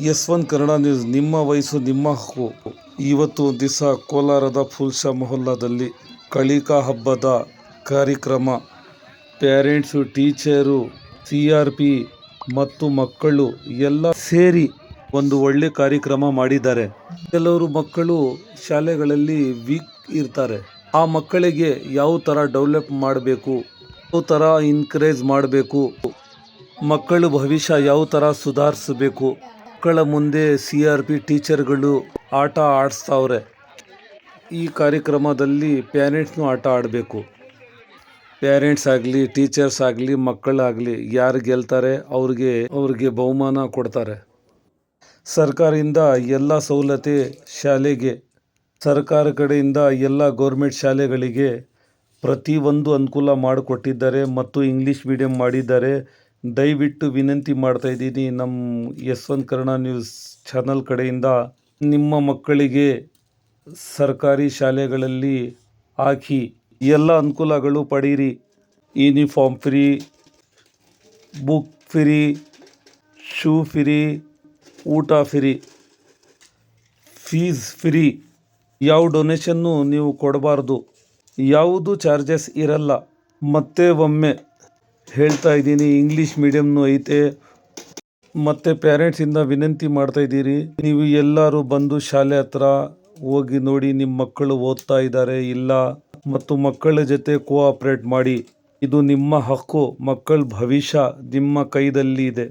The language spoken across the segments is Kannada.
ಎಸ್ ಒನ್ ಕನ್ನಡ ನ್ಯೂಸ್, ನಿಮ್ಮ ವಯಸ್ಸು, ನಿಮ್ಮ ಹಕ್ಕು. ಇವತ್ತು ದಿವಸ ಕೋಲಾರದ ಫುಲ್ಶಾ ಮೊಹಲ್ಲಾದಲ್ಲಿ ಕಳಿಕಾ ಹಬ್ಬದ ಕಾರ್ಯಕ್ರಮ. Parents teacher C R P ಮತ್ತು ಮಕ್ಕಳು ಎಲ್ಲ ಸೇರಿ ಒಂದು ಒಳ್ಳೆ ಕಾರ್ಯಕ್ರಮ ಮಾಡಿದ್ದಾರೆ. ಕೆಲವರು ಮಕ್ಕಳು ಶಾಲೆಗಳಲ್ಲಿ ವೀಕ್ ಇರ್ತಾರೆ. ಆ ಮಕ್ಕಳಿಗೆ ಯಾವ ಥರ ಡೆವಲಪ್ ಮಾಡಬೇಕು? ಯಾವ ಥರ ಇನ್ಕರೇಜ್ ಮಾಡಬೇಕು? ಮಕ್ಕಳು ಭವಿಷ್ಯ ಯಾವ ಥರ ಸುಧಾರಿಸಬೇಕು? ಮಕ್ಕಳ ಮುಂದೆ ಸಿ ಆರ್ ಪಿ ಟೀಚರ್ಗಳು ಆಟ ಆಡಿಸ್ತಾವ್ರೆ. ಈ ಕಾರ್ಯಕ್ರಮದಲ್ಲಿ ಪ್ಯಾರೆಂಟ್ಸ್ನು ಆಟ ಆಡಬೇಕು. ಪ್ಯಾರೆಂಟ್ಸ್ ಆಗಲಿ, ಟೀಚರ್ಸ್ ಆಗಲಿ ಮಕ್ಕಳಾಗಲಿ ಯಾರು ಗೆಲ್ತಾರೆ ಅವ್ರಿಗೆ ಅವ್ರಿಗೆ ಬಹುಮಾನ ಕೊಡ್ತಾರೆ. ಸರ್ಕಾರದಿಂದ ಎಲ್ಲ ಸವಲತ್ತು ಶಾಲೆಗೆ, ಸರ್ಕಾರ ಕಡೆಯಿಂದ ಎಲ್ಲ ಗೌರ್ಮೆಂಟ್ ಶಾಲೆಗಳಿಗೆ ಪ್ರತಿಯೊಂದು ಅನುಕೂಲ ಮಾಡಿಕೊಟ್ಟಿದ್ದಾರೆ ಮತ್ತು ಇಂಗ್ಲೀಷ್ ಮೀಡಿಯಂ ಮಾಡಿದ್ದಾರೆ. ದಯವಿಟ್ಟು ವಿನಂತಿ ಮಾಡ್ತಾ ಇದ್ದೀನಿ ನಮ್ಮ ಯಶವಂತ್ ಕರ್ಣ ನ್ಯೂಸ್ ಚಾನಲ್ ಕಡೆಯಿಂದ ನಿಮ್ಮ ಮಕ್ಕಳಿಗೆ ಸರ್ಕಾರಿ ಶಾಲೆಗಳಲ್ಲಿ ಹಾಕಿ ಎಲ್ಲ ಅನುಕೂಲಗಳು ಪಡೀರಿ. Uniform free, book free, shoe free, ಊಟ ಫ್ರೀ, ಫೀಸ್ ಫ್ರೀ, ಯಾವ ಡೊನೇಷನ್ನು ನೀವು ಕೊಡಬಾರ್ದು, ಯಾವುದು ಚಾರ್ಜಸ್ ಇರಲ್ಲ, ಮತ್ತೆ ಒಮ್ಮೆ ಹೇಳ್ತಾ ಇದ್ದೀನಿ ಇಂಗ್ಲೀಷ್ ಮೀಡಿಯಮ್ನು ಐತೆ. ಮತ್ತು ಪ್ಯಾರೆಂಟ್ಸಿಂದ ವಿನಂತಿ ಮಾಡ್ತಾ ಇದ್ದೀರಿ. ನೀವು ಎಲ್ಲರೂ ಬಂದು ಶಾಲೆ ಹತ್ರ ಹೋಗಿ ನೋಡಿ ನಿಮ್ಮ ಮಕ್ಕಳು ಓದ್ತಾ ಇದ್ದಾರೆ ಇಲ್ಲ, ಮತ್ತು ಮಕ್ಕಳ ಜೊತೆ ಕೋಆಪ್ರೇಟ್ ಮಾಡಿ. ಇದು ನಿಮ್ಮ ಹಕ್ಕು, ಮಕ್ಕಳ ಭವಿಷ್ಯ ನಿಮ್ಮ ಕೈದಲ್ಲಿ ಇದೆ.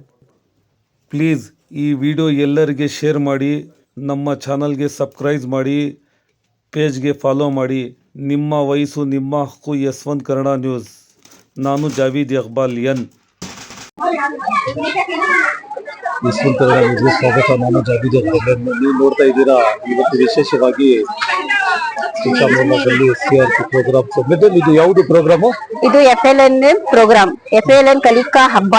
ಪ್ಲೀಸ್ ಈ ವಿಡಿಯೋ ಎಲ್ಲರಿಗೆ ಶೇರ್ ಮಾಡಿ, ನಮ್ಮ ಚಾನಲ್ಗೆ ಸಬ್ಸ್ಕ್ರೈಬ್ ಮಾಡಿ ಪೇಜ್ಗೆ ಫಾಲೋ ಮಾಡಿ. ನಿಮ್ಮ ವಯಸ್ಸು, ನಿಮ್ಮ ಹಕ್ಕು ಯಶವಂತ್ ಕನ್ನಡ ನ್ಯೂಸ್ ನಾನು ಜಾವೀದ್ ಇಕ್ಬಾಲ್ ಎನ್. ಸ್ವಾಗತ ನಾನು ಜಾವೀದ್ ಇಕ್ಬಾಲ್ ಎನ್. ನೀವು ನೋಡ್ತಾ ಇದ್ದೀರಾ ಇವತ್ತು ವಿಶೇಷವಾಗಿ ಪ್ರೋಗ್ರಾಮ್ ಮೆದಲ್ ಇದು ಯಾವುದು ಪ್ರೋಗ್ರಾಮು ಇದು F L N programme F L N ಕಲಿಕಾ ಹಬ್ಬ.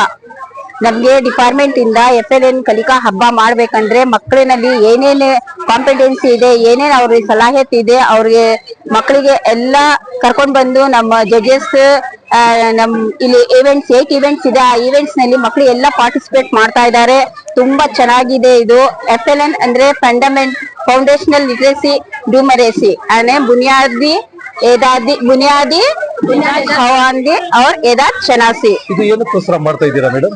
ನಮ್ಗೆ ಡಿಪಾರ್ಟ್ಮೆಂಟ್ ಇಂದ ಎಫ್ ಎಲ್ ಎನ್ ಕಲಿಕಾ ಹಬ್ಬ ಮಾಡ್ಬೇಕಂದ್ರೆ ಮಕ್ಕಳಿನಲ್ಲಿ ಏನೇನು ಕಾಂಪಿಟೆನ್ಸಿ ಇದೆ ಏನೇನ್ ಅವ್ರಿಗೆ ಸಲಹೆ ಇದೆ ಅವ್ರಿಗೆ ಮಕ್ಕಳಿಗೆ ಎಲ್ಲ ಕರ್ಕೊಂಡ್ ಬಂದು ನಮ್ಮ ಜಡ್ಜಸ್ ನಮ್ ಇಲ್ಲಿ ಇವೆಂಟ್ಸ್ ಏಟ್ ಇವೆಂಟ್ಸ್ ಇದೆ. ಆ ಇವೆಂಟ್ಸ್ನಲ್ಲಿ ಮಕ್ಕಳು ಎಲ್ಲ ಪಾರ್ಟಿಸಿಪೇಟ್ ಮಾಡ್ತಾ ಇದ್ದಾರೆ. ತುಂಬಾ ಚೆನ್ನಾಗಿದೆ ಇದು. ಎಫ್ ಎಲ್ ಎನ್ ಅಂದ್ರೆ ಫಂಡಮೆಂಟ್ ಫೌಂಡೇಶನಲ್ ಲಿಟ್ರೆಸಿ ಡ್ಯೂಮರೇಸಿ ಅಂದ್ರೆ ಬುನಿಯಾದಿ, ಏದಾದಿ, ಬುನಿಯಾದಿ ಖವಾಂದಿ ಅವ್ರ ಏದಾದ್ ಚನಾಸಿ ಇದು ಏನಕ್ಕೋಸ್ಕರ ಮಾಡ್ತಾ ಇದ್ದೀರಾ ಮೇಡಮ್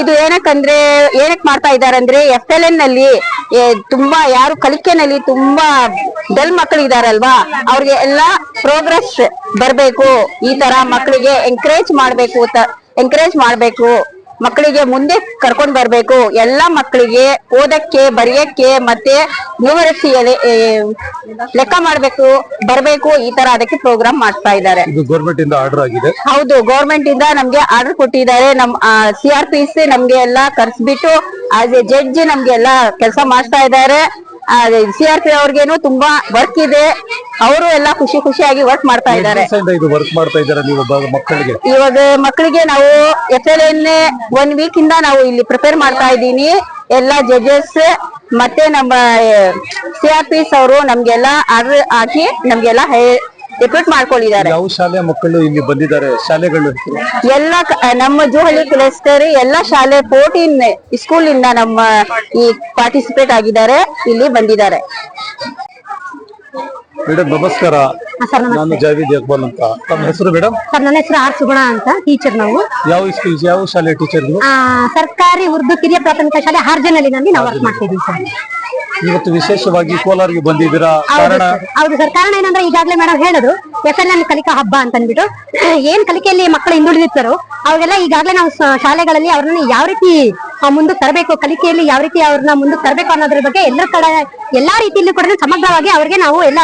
ಇದು ಏನಕ್ಕಂದ್ರೆ ಏನಕ್ ಮಾಡ್ತಾ ಇದ್ದಾರೆ ಅಂದ್ರೆ ಎಫ್ ಎಲ್ ಎನ್ನಲ್ಲಿ ತುಂಬಾ ಯಾರು ಕಲಿಕೆನಲ್ಲಿ ತುಂಬಾ ಡಲ್ ಮಕ್ಕಳು ಇದಾರಲ್ವಾ? ಅವ್ರಿಗೆ ಎಲ್ಲಾ ಪ್ರೋಗ್ರೆಸ್ ಬರ್ಬೇಕು. ಈ ತರ ಮಕ್ಕಳಿಗೆ ಎಂಕರೇಜ್ ಮಾಡ್ಬೇಕು ಎಂಕರೇಜ್ ಮಾಡ್ಬೇಕು. ಮಕ್ಕಳಿಗೆ ಮುಂದೆ ಕರ್ಕೊಂಡ್ ಬರ್ಬೇಕು. ಎಲ್ಲಾ ಮಕ್ಕಳಿಗೆ ಓದಕ್ಕೆ ಬರೆಯಕ್ಕೆ ಮತ್ತೆ ನ್ಯೂಮರಸಿಯಲ್ಲಿ ಲೆಕ್ಕ ಮಾಡ್ಬೇಕು ಬರ್ಬೇಕು ಈ ತರ ಅದಕ್ಕೆ ಪ್ರೋಗ್ರಾಮ್ ಮಾಡ್ತಾ ಇದ್ದಾರೆ. ಇದು ಗೌರ್ಮೆಂಟ್ ಇಂದ ಆರ್ಡರ್ ಆಗಿದೆ. ಹೌದು ಗೌರ್ಮೆಂಟ್ ಇಂದ ನಮ್ಗೆ ಆರ್ಡರ್ ಕೊಟ್ಟಿದ್ದಾರೆ. ನಮ್ ಸಿ ಆರ್ ಪಿ ಸಿ ನಮ್ಗೆ ಎಲ್ಲ ಕರ್ಸ್ಬಿಟ್ಟು ಆಸ್ ಎ ಜಡ್ಜ್ ನಮ್ಗೆ ಎಲ್ಲಾ ಕೆಲಸ ಮಾಡ್ತಾ ಇದ್ದಾರೆ. ಸಿ ಆರ್ ಪಿ ಅವ್ರಿಗೇನು ತುಂಬಾ ವರ್ಕ್ ಇದೆ. ಅವರು ಎಲ್ಲ ಖುಷಿ ಖುಷಿಯಾಗಿ ವರ್ಕ್ ಮಾಡ್ತಾ ಇದ್ದಾರೆ. ದಿವಸದಿಂದ ಇದು ವರ್ಕ್ ಮಾಡ್ತಾ ಇದ್ದೀರಾ ನೀವು ಮಕ್ಕಳಿಗೆ. ಇವಾಗ ಮಕ್ಕಳಿಗೆ ನಾವು F L N one week ಇಂದ ನಾವು ಇಲ್ಲಿ ಪ್ರಿಪೇರ್ ಮಾಡ್ತಾ ಇದ್ದೀನಿ. ಎಲ್ಲ ಜಡ್ಜಸ್ ಮತ್ತೆ ನಮ್ಮ ಸಿ ಆರ್ ಪಿಸ್ ಅವರು ನಮ್ಗೆಲ್ಲ ಆರ್ಡರ್ ಹಾಕಿ ನಮ್ಗೆಲ್ಲ ರಿಕ್ರೂಟ್ ಮಾಡ್ಕೊಂಡಿದ್ದಾರೆ ಯಾವ ಶಾಲೆ ಮಕ್ಕಳು ಇಲ್ಲಿ ಬಂದಿದ್ದಾರೆ? ಶಾಲೆಗಳು? ಎಲ್ಲ ನಮ್ಮ ಜೋಹಳ್ಳಿ ಕ್ಲಸ್ಟರ್ ಎಲ್ಲ ಶಾಲೆ ಫೋರ್ಟೀನ್ ಸ್ಕೂಲ್ ಇಂದ ನಮ್ಮ ಈ ಪಾರ್ಟಿಸಿಪೇಟ್ ಆಗಿದ್ದಾರೆ ಇಲ್ಲಿ ಬಂದಿದ್ದಾರೆ. ಮೇಡಮ್ ನಮಸ್ಕಾರ. ಸರ್ ನಾನು ಜಾವಿದ್ ಅಕ್ಬಲ್ ಅಂತ. ತಮ್ಮ ಹೆಸರು ಮೇಡಮ್ ಸರ್ ನನ್ನ ಹೆಸರು ಆರ್ ಸುಗುಣ ಅಂತ ಟೀಚರ್ ನಾವು. ಯಾವ ಸ್ಕೂಲ್ ಯಾವ ಶಾಲೆ ಟೀಚರ್ ಆ, ಸರ್ಕಾರಿ ಉರ್ದು ಕಿರಿಯ ಪ್ರಾಥಮಿಕ ಶಾಲೆ ಹಾರ್ಜನಲ್ಲಿನಲ್ಲಿ ನಾವು ವರ್ಕ್ ಮಾಡ್ತಿದ್ದೀವಿ ಸರ್. ಇವತ್ತು ವಿಶೇಷವಾಗಿ ಕೋಲಾರ್ಗೆ ಬಂದಿದ್ದೀರಾ? ಹೌದು ಕಾರಣ? ಸರ್. ಹೌದು ಸರ್. ಕಾರಣ ಏನಂದ್ರೆ ಈಗಾಗಲೇ ಮೇಡಮ್ ಹೇಳಿದ್ರು ಎಫ್ ಎಲ್ ಎನ್ ಕಲಿಕಾ ಹಬ್ಬ ಅಂತ ಅಂದ್ಬಿಟ್ಟು ಏನ್ ಕಲಿಕೆಯಲ್ಲಿ ಮಕ್ಕಳು ಹಿಂದುಳಿದಿರ್ತಾರೋ ಅವಾಗೆಲ್ಲ ಈಗಾಗಲೇ ನಾವು ಸ- ಶಾಲೆಗಳಲ್ಲಿ ಅವ್ರನ್ನ ಯಾವ ರೀತಿ ಆ, ಮುಂದಕ್ಕೆ ತರಬೇಕು ಕಲಿಕೆಯಲ್ಲಿ ಯಾವ ರೀತಿ ಅವ್ರನ್ನ ಮುಂದಕ್ಕೆ ತರಬೇಕು ಅನ್ನೋದ್ರ ಬಗ್ಗೆ ಎಲ್ಲರ ಕಡೆ ಎಲ್ಲಾ ರೀತಿಯಲ್ಲಿ ಕೂಡ ಸಮಗ್ರವಾಗಿ ಅವ್ರಿಗೆ ನಾವು ಎಲ್ಲ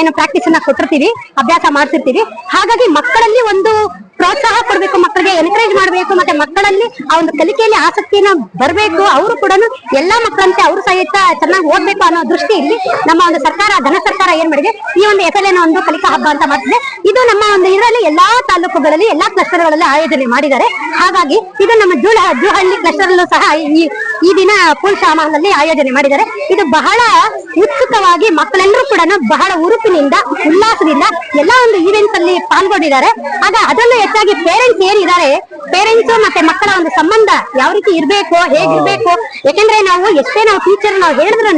ಏನು ಪ್ರಾಕ್ಟೀಸ್ ಅನ್ನ ಕೊಟ್ಟಿರ್ತೀವಿ, ಅಭ್ಯಾಸ ಮಾಡ್ತಿರ್ತೀವಿ. ಹಾಗಾಗಿ ಮಕ್ಕಳಲ್ಲಿ ಒಂದು ಪ್ರೋತ್ಸಾಹ ಕೊಡ್ಬೇಕು, ಮಕ್ಕಳಿಗೆ ಎನ್ಕರೇಜ್ ಮಾಡ್ಬೇಕು, ಮತ್ತೆ ಮಕ್ಕಳಲ್ಲಿ ಆ ಒಂದು ಕಲಿಕೆಯಲ್ಲಿ ಆಸಕ್ತಿಯನ್ನ ಬರಬೇಕು, ಅವರು ಕೂಡ ಎಲ್ಲಾ ಮಕ್ಕಳಂತೆ ಅವರು ಸಹಿತ ಚೆನ್ನಾಗಿ ಓದ್ಬೇಕು ಅನ್ನೋ ದೃಷ್ಟಿಯಲ್ಲಿ ನಮ್ಮ ಒಂದು ಸರ್ಕಾರ, ಧನ ಸರ್ಕಾರ ಏನ್ ಮಾಡಿದೆ, ಈ ಒಂದು ಎಸ್ ಒಂದು ಕಲಿಕಾ ಹಬ್ಬ ಅಂತ ಮಾಡ್ತಿದೆ. ಇದು ನಮ್ಮ ಒಂದು ಇದರಲ್ಲಿ ಎಲ್ಲಾ ತಾಲೂಕುಗಳಲ್ಲಿ, ಎಲ್ಲಾ ಕ್ಲಸ್ಟರ್ಗಳಲ್ಲಿ ಆಯೋಜನೆ ಮಾಡಿದ್ದಾರೆ. ಹಾಗಾಗಿ ಇದು ನಮ್ಮ ಜೂಳ ಜೂಹಳ್ಳಿ ಕ್ಲಸ್ಟರ್ ಸಹ ಈ ಈ ದಿನ ಪುಲ್ ಶಾಮನಲ್ಲಿ ಆಯೋಜನೆ ಮಾಡಿದ್ದಾರೆ. ಇದು ಬಹಳ ಉತ್ಸುಕವಾಗಿ ಮಕ್ಕಳೆಲ್ಲರೂ ಕೂಡ ಬಹಳ ಉರುಪಿನಿಂದ, ಉಲ್ಲಾಸದಿಂದ ಎಲ್ಲಾ ಒಂದು ಈವೆಂಟ್ಸ್ ಅಲ್ಲಿ ಪಾಲ್ಗೊಂಡಿದ್ದಾರೆ. ಆಗ ಅದರಲ್ಲೂ ಹೆಚ್ಚಾಗಿ ಪೇರೆಂಟ್ಸ್ ಏನಿದ್ದಾರೆ ಪೇರೆಂಟ್ಸ್ ಮತ್ತೆ ಮಕ್ಕಳ ಒಂದು ಸಂಬಂಧ ಯಾವ ರೀತಿ ಇರ್ಬೇಕು, ಹೇಗಿರ್ಬೇಕು? ಯಾಕೆಂದ್ರೆ ನಾವು ಎಷ್ಟೇ ನಾವು ಟೀಚರ್ ನಾವು ಹೇಳಿದ್ರು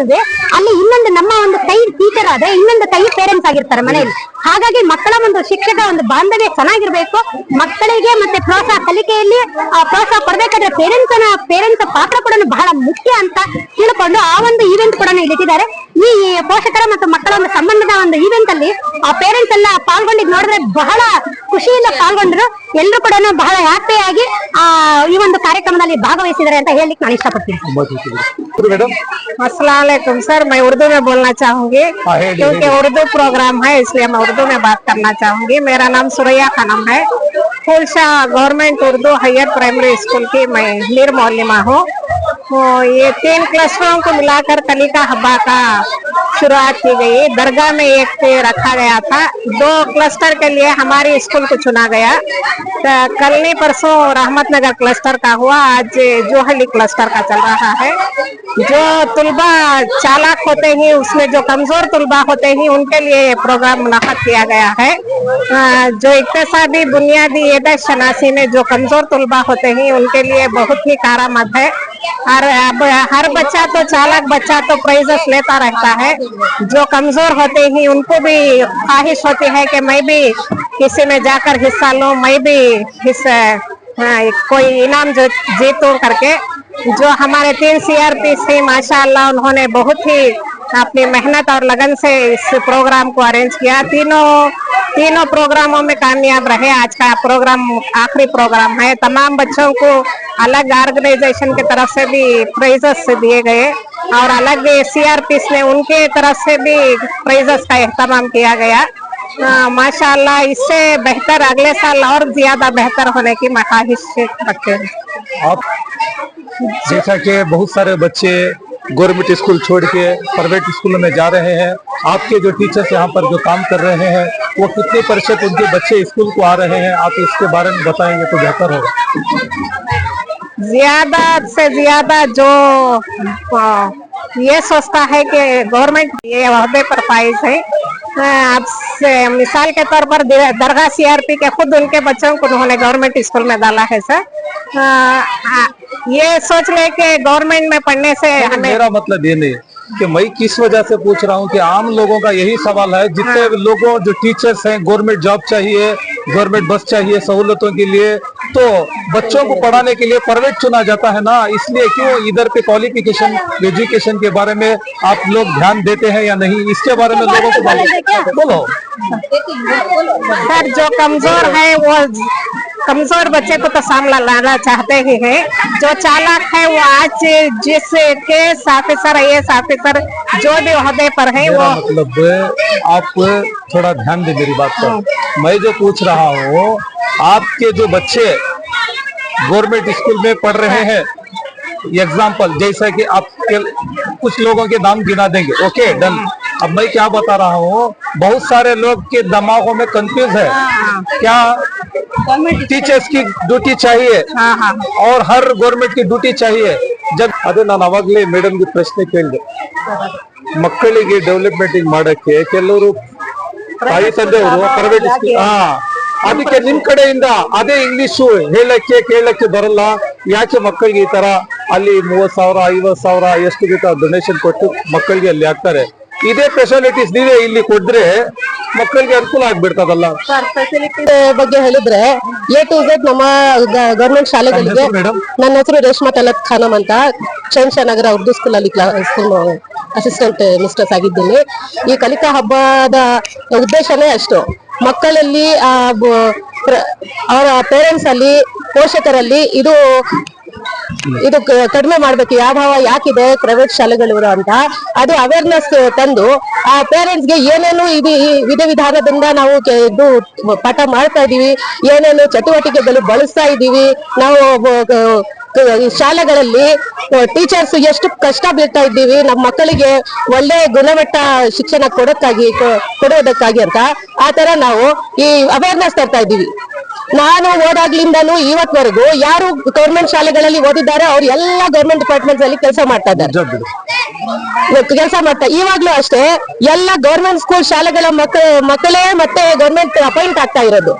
ಅಲ್ಲಿ ಇನ್ನೊಂದು ನಮ್ಮ ಒಂದು ಕೈ ಟೀಚರ್ ಆದ್ರೆ ಇನ್ನೊಂದು ಕೈ ಪೇರೆಂಟ್ಸ್ ಆಗಿರ್ತಾರೆ ಮನೆಯಲ್ಲಿ. ಹಾಗಾಗಿ ಮಕ್ಕಳ ಒಂದು ಶಿಕ್ಷಕ ಒಂದು ಬಾಂಧವ್ಯ ಚೆನ್ನಾಗಿರ್ಬೇಕು, ಮಕ್ಕಳಿಗೆ ಮತ್ತೆ ಪ್ರೋತ್ಸಾಹ ಕಲಿಕೆಯಲ್ಲಿ, ಆ, ಪ್ರೋತ್ಸಾಹ ಕೊಡ್ಬೇಕಾದ್ರೆ ಪೇರೆಂಟ್ಸ್ ಪೇರೆಂಟ್ಸ್ ಪಾತ್ರ ಕೂಡ ಬಹಳ ಮುಖ್ಯ ಅಂತ ತಿಳ್ಕೊಂಡು ಆ ಒಂದು ಈವೆಂಟ್ ಕೂಡ ಇಟ್ಟಿದ್ದಾರೆ. ಈ ಪೋಷಕರ ಮತ್ತು ಮಕ್ಕಳ ಒಂದು ಸಂಬಂಧದ ಒಂದು ಈವೆಂಟ್ ಅಲ್ಲಿ ಆ ಪೇರೆಂಟ್ಸ್ ಎಲ್ಲ ಪಾಲ್ಗೊಂಡಿದ್ ನೋಡಿದ್ರೆ ಬಹಳ ಖುಷಿಯಿಂದ ಪಾಲ್ಗೊಂಡ್ರು ಎಲ್ಲರೂ ಕೂಡ ಬಹಳ ಹ್ಯಾಪಿಯಾಗಿ ಆ ಈ ಒಂದು ಕಾರ್ಯಕ್ರಮದಲ್ಲಿ ಭಾಗವಹಿಸಿದ್ದಾರೆ ಅಂತ ಹೇಳಲಿಕ್ಕೆ ನಾನು ಇಷ್ಟಪಡ್ತೀನಿ ತುಂಬಾ ಖುಷಿ ಬಿಡಿ ಮೇಡಮ್ असलाकुम सर मैं उर्दू में बोलना चाहूंगी हाँ, है, है, क्योंकि है। उर्दू प्रोग्राम है इसलिए मैं उर्दू में बात करना चाहूंगी मेरा नाम सुरैया खानम है फुलशा government Urdu higher primary school की मैं मीर मौलिमा हूँ तो ये तीन क्लस्टरों को मिलाकर कलिका हब्बा का शुरुआत की गई। दरगाह में एक रखा गया था। दो क्लस्टर के लिए हमारी स्कूल को चुना गया। कल नहीं, परसों रहमतनगर क्लस्टर का हुआ। आज जोहली क्लस्टर का चल रहा है। जो तुलबा चालाक होते ही, उसमें जो कमज़ोर तुलबा होते हैं, उनके लिए प्रोग्राम मुनाफत किया गया है। जो इकतसादी, बुनियादी एदत शनासी में जो कमज़ोर तुलबा होते हैं, उनके लिए बहुत ही कारामद है। अब हर बच्चा तो चालाक बच्चा तो प्राइजेस लेता रहता है। जो कमज़ोर होते हैं उनको भी ख्वाहिश होती है कि मैं भी किसी में जाकर हिस्सा लूँ, मैं भी हिस्सा कोई इनाम जो जीतूं करके। जो हमारे तीन सीआरपी से माशाल्लाह, उन्होंने बहुत ही अपनी मेहनत और लगन से इस प्रोग्राम को अरेंज किया। तीनों तीनों प्रोग्रामों में कामयाब रहे। आज का प्रोग्राम आखिरी प्रोग्राम है। तमाम बच्चों को अलग ऑर्गेनाइजेशन की तरफ़ से भी प्राइजेस दिए गए और अलग सीआरपी ने उनके तरफ़ से भी प्राइजेस का एहतमाम किया गया। माशाल्लाह, इससे बेहतर अगले साल और ज़्यादा बेहतर होने की ख्वाहिश रखते हैं जैसा कि बहुत सारे बच्चे गवर्नमेंट स्कूल छोड़ के प्राइवेट स्कूल में जा रहे हैं। आपके जो टीचर्स यहाँ पर जो काम कर रहे हैं, वो कितने प्रतिशत उनके बच्चे स्कूल को आ रहे हैं? आप इसके बारे में बताएँगे तो बेहतर होगा। ज़्यादा से ज़्यादा जो ये सोचता है कि गवर्नमेंट ये पर फाइज है। आ, अब से मिसाल के तौर पर दर- दरगाह सीआरपी के खुद उनके बच्चों को उन्होंने गवर्नमेंट स्कूल में डाला है सर आ, आ, ये सोच ले के गवर्नमेंट में पढ़ने से हमें मेरा मतलब ये नहीं। कि मैं किस वजह से पूछ रहा हूँ कि आम लोगों का यही सवाल है जितने लोगों जो टीचर्स हैं गवर्नमेंट जॉब चाहिए गवर्नमेंट बस चाहिए सहूलतों के लिए तो बच्चों को पढ़ाने के लिए प्राइवेट चुना जाता है ना? इसलिए क्यों इधर पे क्वालिफिकेशन एजुकेशन के बारे में आप लोग ध्यान देते हैं या नहीं? इसके बारे में लोगों को बोलो। बोलो। सर जो कमज़ोर है वो कमज़ोर बच्चे को तो सामना लाना चाहते ही हैं। जो चालक है वो आज जिस case officer I S officer जो भी अहदे पर है वो मतलब आप थोड़ा ध्यान दे मेरी बात पर। मैं जो पूछ रहा हूँ आपके जो बच्चे गवर्नमेंट स्कूल में पढ़ रहे हैं। एग्ज़ाम्पल जैसा कि आप के- कुछ लोगों के नाम गिना देंगे। ओके डन अब मैं क्या बता रहा हूँ बहुत सारे लोग के दिमागों में कंफ्यूज है। क्या ಟೀಚರ್ಸ್ ಕಿ ಡ್ಯೂಟಿ ಚಾಹಿಯೇ हाँ हाँ और हर गवर्नमेंट की ड्यूटी चाहिए। जब ಅದೇ ನಾನು ಅವಾಗಲೇ ಮೇಡಮ್ಗೆ ಪ್ರಶ್ನೆ ಕೇಳಿದೆ ಮಕ್ಕಳಿಗೆ ಡೆವಲಪ್ಮೆಂಟ್ ಮಾಡಕ್ಕೆ ಕೆಲವರು ತಾಯಿ ತಂದೆಯವರು ಪ್ರೈವೇಟ್ ಹಾ ಅದಕ್ಕೆ ನಿಮ್ ಕಡೆಯಿಂದ ಅದೇ ಇಂಗ್ಲಿಷು ಹೇಳಕ್ಕೆ ಕೇಳಕ್ಕೆ ಬರಲ್ಲ ಯಾಕೆ ಮಕ್ಕಳಿಗೆ ಈ ತರ ಅಲ್ಲಿ ಮೂವತ್ ಸಾವಿರ ಐವತ್ ಸಾವಿರ ಎಷ್ಟು ಬೇಕಾ ಡೊನೇಷನ್ ಕೊಟ್ಟು ಮಕ್ಕಳಿಗೆ ಅಲ್ಲಿ ಹಾಕ್ತಾರೆ ಇದೇ ಫೆಸಿಲಿಟೀಸ್ ನೀವೇ ಇಲ್ಲಿ ಕೊಟ್ರೆ ಮಕ್ಕಳಿಗೆ ಅನುಕೂಲ ಆಗ್ಬಿಡ್ತದಲ್ಲ ಸರ್ ಫೆಸಿಲಿಟಿ ಬಗ್ಗೆ ಹೇಳಿದ್ರೆ ಎ ಟು ಝೆಡ್ ನಮ್ಮ ಗವರ್ಮೆಂಟ್ ಶಾಲೆಗಳಿಗೆ ನನ್ನ ಹೆಸರು ರೇಷ್ಮಾ ತಲತ್ ಖಾನಂ ಅಂತ. ನಗರ ಉರ್ದು ಸ್ಕೂಲ್ ಅಲ್ಲಿ ಅಸಿಸ್ಟೆಂಟ್ ಮಿಸ್ಟರ್ಸ್ ಆಗಿದ್ದೀನಿ. ಈ ಕಲಿಕಾ ಹಬ್ಬದ ಉದ್ದೇಶನೇ ಅಷ್ಟು. ಮಕ್ಕಳಲ್ಲಿ ಆ, ಬ- ಪ್ರ- ಅವರ ಪೇರೆಂಟ್ಸ್ ಅಲ್ಲಿ ಪೋಷಕರಲ್ಲಿ ಇದು ಇದು ಕಡಿಮೆ ಮಾಡ್ಬೇಕು. ಯಾವ ಭಾವ ಯಾಕಿದೆ? ಪ್ರೈವೇಟ್ ಶಾಲೆಗಳು ಅಂತ. ಅದು ಅವೇರ್ನೆಸ್ ತಂದು, ಆ ಪೇರೆಂಟ್ಸ್ಗೆ ಏನೇನು ಇದು ವಿಧ ವಿಧಾನದಿಂದ ನಾವು ಇದು ಪಾಠ ಮಾಡ್ತಾ ಇದೀವಿ ಏನೇನು ಚಟುವಟಿಕೆಗಳು ಬಳಸ್ತಾ ಇದೀವಿ ನಾವು ಶಾಲೆಗಳಲ್ಲಿ ಟೀಚರ್ಸ್ ಎಷ್ಟು ಕಷ್ಟ ಬೀಳ್ತಾ ಇದ್ದೀವಿ, ನಮ್ಮ ಮಕ್ಕಳಿಗೆ ಒಳ್ಳೆ ಗುಣಮಟ್ಟ ಶಿಕ್ಷಣ ಕೊಡೋಕ್ಕಾಗಿ ಕೊಡೋದಕ್ಕಾಗಿ ಅಂತ ಆ ತರ ನಾವು ಈ ಅವೇರ್ನೆಸ್ ತರ್ತಾ ಇದ್ದೀವಿ. ನಾನು ಓದಾಗ್ಲಿಂದನೂ ಇವತ್ವರೆಗೂ ಯಾರು ಗೌರ್ಮೆಂಟ್ ಶಾಲೆಗಳಲ್ಲಿ ಓದಿದ್ದಾರೆ ಅವ್ರು ಎಲ್ಲ ಗೌರ್ಮೆಂಟ್ ಡಿಪಾರ್ಟ್ಮೆಂಟ್ ಅಲ್ಲಿ ಕೆಲಸ ಮಾಡ್ತಾ ಇದ್ದಾರೆ. ಕೆಲಸ ಮಾಡ್ತಾ ಇವಾಗ್ಲೂ ಅಷ್ಟೇ ಎಲ್ಲ ಗೌರ್ಮೆಂಟ್ ಸ್ಕೂಲ್ ಶಾಲೆಗಳ ಮಕ್ಕಳ ಮಕ್ಕಳೇ ಮತ್ತೆ ಗೌರ್ಮೆಂಟ್ ಅಪಾಯಿಂಟ್ ಆಗ್ತಾ ಇರೋದು.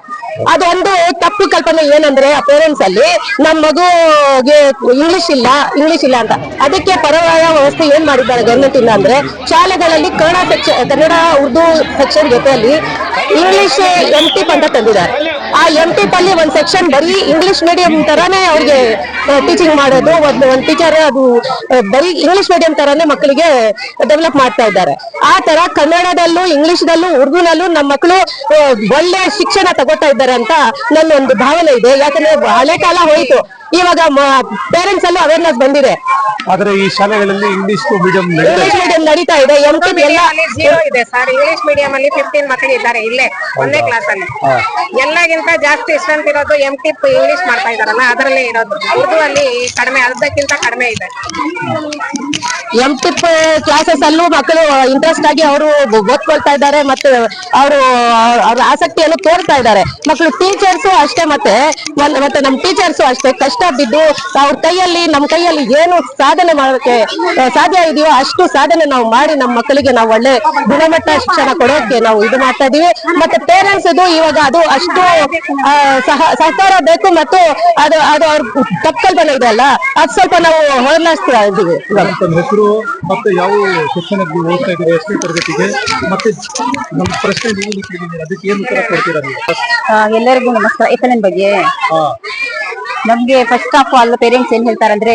ಅದೊಂದು ತಪ್ಪು ಕಲ್ಪನೆ ಏನಂದ್ರೆ ಆ ಪೇರೆಂಟ್ಸ್ ಅಲ್ಲಿ ನಮ್ಮ ಮಗುಗೆ ಇಂಗ್ಲಿಷ್ ಇಲ್ಲ ಇಂಗ್ಲಿಷ್ ಇಲ್ಲ ಅಂತ. ಅದಕ್ಕೆ ಪರವಾಯ ವ್ಯವಸ್ಥೆ ಏನ್ ಮಾಡಿದ್ದಾರೆ ಗೌರ್ಮೆಂಟ್ ಇಂದ ಅಂದ್ರೆ ಶಾಲೆಗಳಲ್ಲಿ ಕನ್ನಡ ಸೆಕ್ಷನ್ ಕನ್ನಡ ಉರ್ದು ಸೆಕ್ಷನ್ ಜೊತೆಯಲ್ಲಿ ಇಂಗ್ಲಿಷ್ ಎಂಟಿ ಅಂತ ತಂದಿದ್ದಾರೆ. ಆ ಎಂ ಟಿ ಅಲ್ಲಿ ಒಂದ್ ಸೆಕ್ಷನ್ ಬರೀ ಇಂಗ್ಲಿಷ್ ಮೀಡಿಯಂ ತರಾನೇ ಅವ್ರಿಗೆ ಟೀಚಿಂಗ್ ಮಾಡೋದು. ಒಂದು, ಒಂದ್ ಟೀಚರ್ ಅದು ಬರೀ ಇಂಗ್ಲಿಷ್ ಮೀಡಿಯಂ ತರಾನೇ ಮಕ್ಕಳಿಗೆ ಡೆವಲಪ್ ಮಾಡ್ತಾ ಇದ್ದಾರೆ. ಆ ತರ ಕನ್ನಡದಲ್ಲೂ ಇಂಗ್ಲಿಷ್ದಲ್ಲೂ ಉರ್ದುನಲ್ಲೂ ನಮ್ಮ ಮಕ್ಕಳು ಒಳ್ಳೆ ಶಿಕ್ಷಣ ತಗೋತಾ ಇದ್ದಾರೆ ಅಂತ ನನ್ನ ಒಂದು ಭಾವನೆ ಇದೆ. ಯಾಕಂದ್ರೆ ಹಳೆ ಕಾಲ ಹೋಯ್ತು. ಇವಾಗ ಪೇರೆಂಟ್ಸ್ ಅಲ್ಲೂ ಅವೇರ್ನೆಸ್ ಬಂದಿದೆ. ಆದ್ರೆ ಈ ಶಾಲೆಗಳಲ್ಲಿ ಇಂಗ್ಲಿಷ್ ಮೀಡಿಯಂ ಇಂಗ್ಲಿಷ್ ಮೀಡಿಯಂ ನಡೀತಾ ಇದೆ. ಎಂ ಟಿ ಎಲ್ಲ ಜೀರೋ ಇದೆ ಸರ್ ಇಂಗ್ಲಿಷ್ ಮೀಡಿಯಂ ಅಲ್ಲಿ ಫಿಫ್ಟೀನ್ ಮಕ್ಕಳು ಇದ್ದಾರೆ ಇಲ್ಲೇ ಒಂದೇ ಕ್ಲಾಸ್ ಅಲ್ಲಿ. ಎಲ್ಲಗಿಂತ ಜಾಸ್ತಿ ಸ್ಟ್ರೆಂತ್ ಇರೋದು ಎಂ ಟಿಪ್ ಇಂಗ್ಲಿಷ್ ಮಾಡ್ತಾ ಇದಾರಲ್ಲ ಅದರಲ್ಲೇ ಇರೋದು. ಉರ್ದು ಅಲ್ಲಿ ಕಡಿಮೆ ಅರ್ಧಕ್ಕಿಂತ ಕಡಿಮೆ ಇದೆ. ಎಂ ಟಿಪ್ ಕ್ಲಾಸಸ್ ಅಲ್ಲೂ ಮಕ್ಕಳು ಇಂಟ್ರೆಸ್ಟ್ ಆಗಿ ಅವರು ಓದ್ಕೊಳ್ತಾ ಇದ್ದಾರೆ ಮತ್ತೆ ಅವರು ಅವ್ರ ಆಸಕ್ತಿಯನ್ನು ತೋರ್ತಾ ಇದ್ದಾರೆ. ಮಕ್ಕಳು ಟೀಚರ್ಸ್ ಅಷ್ಟೇ ಮತ್ತೆ ಮತ್ತೆ ನಮ್ಮ ಟೀಚರ್ಸ್ ಅಷ್ಟೇ. ಕಷ್ಟ ಬಿದ್ದು ಅವ್ರ ಕೈಯಲ್ಲಿ ನಮ್ಮ ಕೈಯಲ್ಲಿ ಏನು ಸಾಧನೆ ಮಾಡೋಕೆ ಸಾಧ್ಯ ಇದೆಯೋ ಅಷ್ಟು ಸಾಧನೆ ನಾವು ಮಾಡಿ ನಮ್ಮ ಮಕ್ಕಳಿಗೆ ನಾವು ಒಳ್ಳೆ ಗುಣಮಟ್ಟ ಶಿಕ್ಷಣ ಕೊಡೋಕೆ ನಾವು ಇದು ಮಾಡ್ತಾ ಇದೀವಿ. ಮತ್ತೆ ಪೇರೆಂಟ್ಸ್ ಇದು ಇವಾಗ ಅದು ಅಷ್ಟು ಸಹಕಾರ ಬೇಕು ಮತ್ತು ಅದು ಅದು ಅವ್ರ ತಪ್ಪಲ್ಪನೆ ಇದೆ ಅಲ್ಲ? ಅದ್ ಸ್ವಲ್ಪ ನಾವು ಹೊರಲಾಸ್ತಾ ಇದೀವಿ ಹೆಸರು ಮತ್ತೆ ಯಾವ ಶಿಕ್ಷಣಕ್ಕೆ ನೀವು ಓದ್ತಾ ಇದ್ದೀರಿ ಎಷ್ಟನೇ ತರಗತಿಗೆ? ಮತ್ತೆ ನಮ್ಮ ಪ್ರಶ್ನೆ ಅದಕ್ಕೆ ಏನು ಉತ್ತರ ಕೊಡ್ತೀರಾ ಎಲ್ಲರಿಗೂ ನಮಸ್ಕಾರ. ಎಫ್ ಬಗ್ಗೆ? ಹಾ ನಮ್ಗೆ ಫಸ್ಟ್ ಆಫ್ ಆಲ್ ಪೇರೆಂಟ್ಸ್ ಏನ್ ಹೇಳ್ತಾರಂದ್ರೆ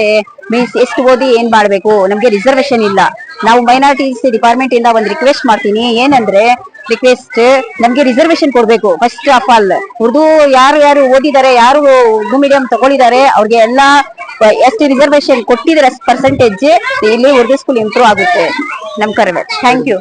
ಮೀನ್ಸ್ ಎಷ್ಟು ಓದಿ, ಏನ್ ಮಾಡ್ಬೇಕು? ನಮ್ಗೆ ರಿಸರ್ವೇಶನ್ ಇಲ್ಲ. ನಾವು ಮೈನಾರಿಟೀಸ್ ಡಿಪಾರ್ಟ್ಮೆಂಟ್ ಇಂದ ಒಂದು ರಿಕ್ವೆಸ್ಟ್ ಮಾಡ್ತೀನಿ. ಏನಂದ್ರೆ ರಿಕ್ವೆಸ್ಟ್ ನಮ್ಗೆ ರಿಸರ್ವೇಶನ್ ಕೊಡ್ಬೇಕು ಫಸ್ಟ್ ಆಫ್ ಆಲ್ ಉರ್ದು ಯಾರು ಯಾರು ಓದಿದ್ದಾರೆ, ಯಾರು ಉರ್ದು ಮೀಡಿಯಂ ತಗೊಂಡಿದ್ದಾರೆ ಅವ್ರಿಗೆ ಎಲ್ಲಾ ಎಷ್ಟು ರಿಸರ್ವೇಶನ್ ಕೊಟ್ಟಿದ್ರೆ ಪರ್ಸೆಂಟೇಜ್ ಇಲ್ಲಿ ಉರ್ದು ಸ್ಕೂಲ್ ಇಂಪ್ರೂವ್ ಆಗುತ್ತೆ. ನಮ್ ಕರ್ವೆ. Thank you